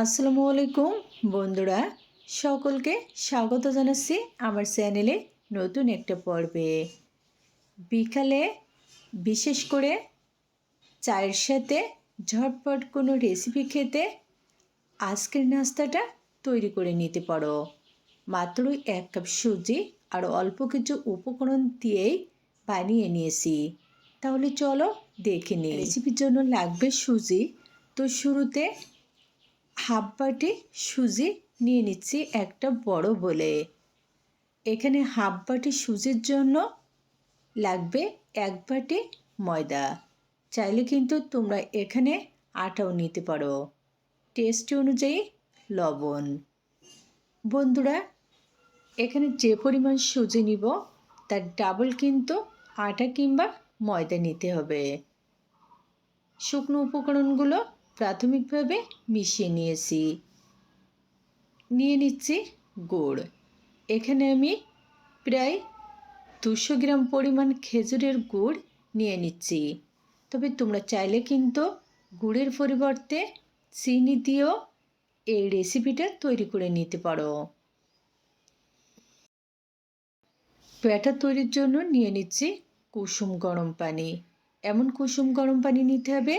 আসসালামু আলাইকুম, বন্ধুরা। সকলকে স্বাগত জানাচ্ছি আমার চ্যানেলে নতুন একটা পর্বে। বিকালে বিশেষ করে চায়ের সাথে ঝটপট কোনো রেসিপি খেতে আজকের নাস্তাটা তৈরি করে নিতে পারো। মাত্রই এক কাপ সুজি আর অল্প কিছু উপকরণ দিয়েই বানিয়ে নিয়েছি। তাহলে চলো দেখে নিই। রেসিপির জন্য লাগবে সুজি। তো শুরুতে হাফ বাটি সুজি নিয়ে নিচ্ছি একটা বড় বলে। এখানে হাফ বাটি সুজির জন্য লাগবে এক বাটি ময়দা। চাইলে কিন্তু তোমরা এখানে আটাও নিতে পারো। টেস্ট অনুযায়ী লবণ। বন্ধুরা, এখানে যে পরিমাণ সুজি নিব, তার ডাবল কিন্তু আটা কিংবা ময়দা নিতে হবে। শুকনো উপকরণগুলো প্রাথমিকভাবে মিশিয়ে নিয়েছি। নিয়ে নিচ্ছি গুড়। এখানে আমি প্রায় দুশো গ্রাম পরিমাণ খেজুরের গুড় নিয়ে নিচ্ছি। তবে তোমরা চাইলে কিন্তু গুড়ের পরিবর্তে চিনি দিয়েও এই রেসিপিটা তৈরি করে নিতে পারো। ব্যাটার তৈরির জন্য নিয়ে নিচ্ছি কুসুম গরম পানি। এমন কুসুম গরম পানি নিতে হবে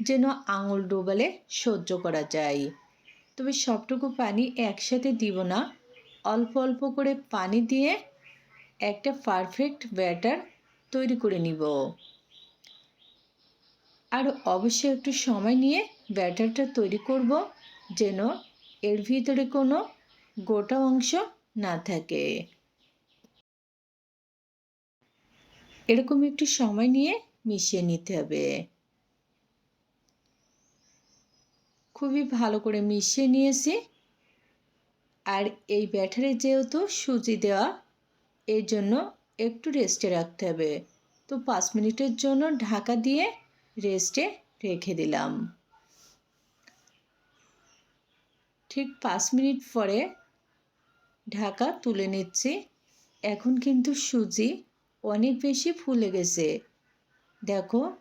যেন আঙুল ডোবালে সহ্য করা যায়। তবে সবটুকু পানি একসাথে দিব না। অল্প অল্প করে পানি দিয়ে একটা পারফেক্ট ব্যাটার তৈরি করে নিব। আর অবশ্যই একটু সময় নিয়ে ব্যাটারটা তৈরি করব যেন এর ভিতরে কোনো গোটা অংশ না থাকে। এরকম একটু সময় নিয়ে মিশিয়ে নিতে হবে। খুবই ভালো করে মিশিয়ে নিয়েছি। আর এই ব্যাটারে যেহেতু সুজি দেওয়া, এর জন্য একটু রেস্টে রাখতে হবে। তো পাঁচ মিনিটের জন্য ঢাকা দিয়ে রেস্টে রেখে দিলাম। ঠিক পাঁচ মিনিট পরে ঢাকা তুলে নিচ্ছি। এখন কিন্তু সুজি অনেক বেশি ফুলে গেছে। দেখো,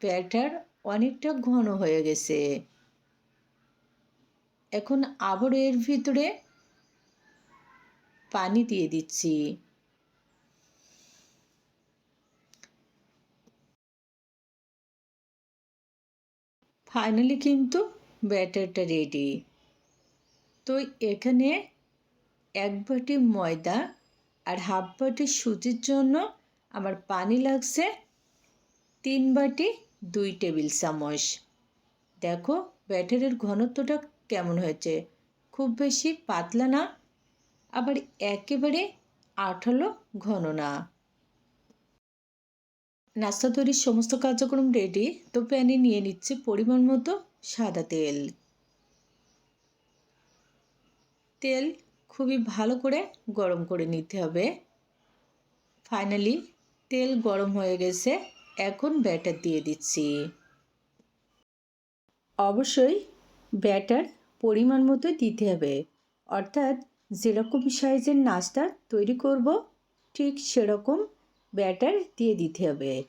ব্যাটার অনেকটা ঘন হয়ে গেছে। এখন আবার এর ভিতরে পানি দিয়ে দিচ্ছি। ফাইনালি কিন্তু ব্যাটারটা রেডি। তো এখানে এক বাটি ময়দা আর হাফ বাটি সুজির জন্য আমার পানি লাগছে তিন বাটি দুই টেবিল চামচ। দেখো ব্যাটারের ঘনত্বটা কেমন হয়েছে? খুব বেশি পাতলা না, আবার একেবারে আঠালো ঘন না। নাস্তা তৈরির সমস্ত কার্যক্রম রেডি তো প্যানে নিয়ে নিচ্ছে পরিমাণ মতো সাদা তেল। তেল খুবই ভালো করে গরম করে নিতে হবে। ফাইনালি তেল গরম হয়ে গেছে, এখন ব্যাটার দিয়ে দিচ্ছি। অবশ্যই ব্যাটার পরিমাণ মতো দিতে হবে। অর্থাৎ যেরকম সাইজের নাস্তা তৈরি করব, ঠিক সেরকম ব্যাটার দিয়ে দিতে হবে।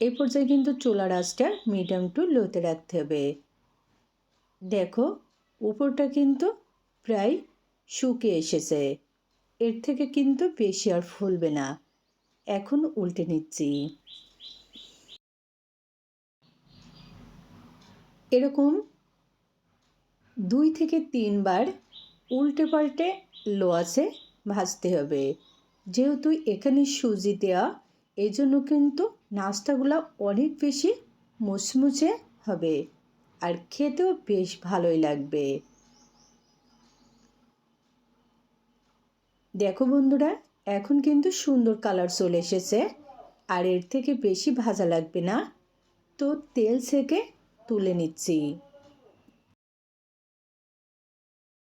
এই পর্যায়ে কিন্তু চোলা আঁচটা মিডিয়াম টু লোতে রাখতে হবে। দেখো, উপরটা কিন্তু প্রায় শুকিয়ে এসেছে। এর থেকে কিন্তু বেশি আর ফুলবে না। এখন উল্টে নিচ্ছি। এরকম দুই থেকে তিনবার উল্টে পাল্টে লোয়াসে ভাজতে হবে। যেহেতু এখানে সুজি দেওয়া এই জন্য কিন্তু নাস্তাগুলো অনেক বেশি মুচমুচে হবে আর খেতেও বেশ ভালোই লাগবে। দেখো বন্ধুরা, এখন কিন্তু সুন্দর কালার চলে এসেছে আর এর থেকে বেশি ভাজা লাগবে না। তো তেল থেকে তুলে নিচ্ছি।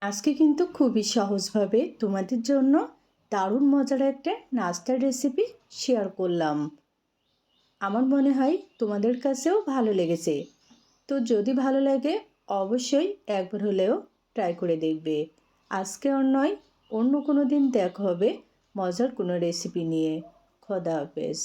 আজকে কিন্তু খুবই সহজভাবে তোমাদের জন্য দারুণ মজার একটা নাস্তার রেসিপি শেয়ার করলাম। আমার মনে হয় তোমাদের কাছেও ভালো লেগেছে। তো যদি ভালো লাগে, অবশ্যই একবার হলেও ট্রাই করে দেখবে। আজকে আর নয়, অন্য কোনো দিন দেখা হবে মজার কোনো রেসিপি নিয়ে। খোদা হাফেজ।